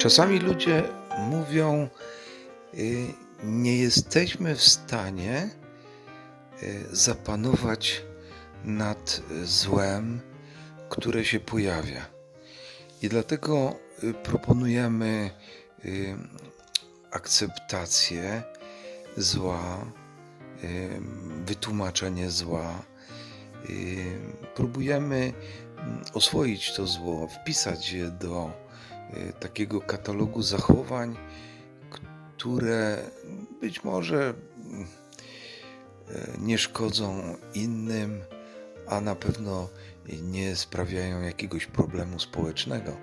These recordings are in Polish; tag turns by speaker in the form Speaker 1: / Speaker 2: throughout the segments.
Speaker 1: Czasami ludzie mówią, y, nie jesteśmy w stanie y, zapanować nad złem, które się pojawia. I dlatego y, proponujemy akceptację zła, wytłumaczenie zła. Próbujemy mm, oswoić to zło, wpisać je do takiego katalogu zachowań, które być może e, nie szkodzą innym, a na pewno nie sprawiają jakiegoś problemu społecznego.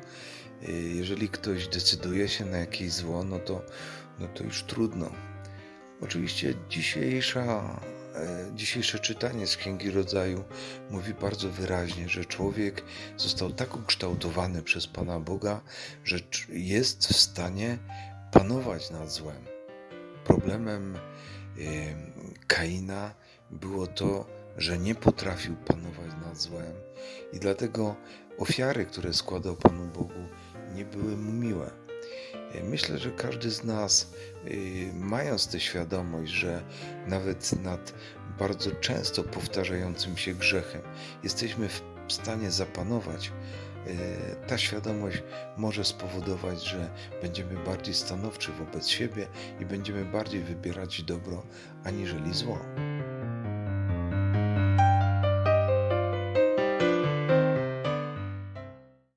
Speaker 1: Y, Jeżeli ktoś decyduje się na jakieś zło, no to, no to już trudno. Oczywiście dzisiejsza, dzisiejsze czytanie z Księgi Rodzaju mówi bardzo wyraźnie, że człowiek został tak ukształtowany przez Pana Boga, że jest w stanie panować nad złem. Problemem em, Kaina było to, że nie potrafił panować nad złem i dlatego ofiary, które składał Panu Bogu, nie były mu miłe. E, Myślę, że każdy z nas, y, mając tę świadomość, że nawet nad bardzo często powtarzającym się grzechem jesteśmy w stanie zapanować, e, ta świadomość może spowodować, że będziemy bardziej stanowczy wobec siebie i będziemy bardziej wybierać dobro aniżeli zło.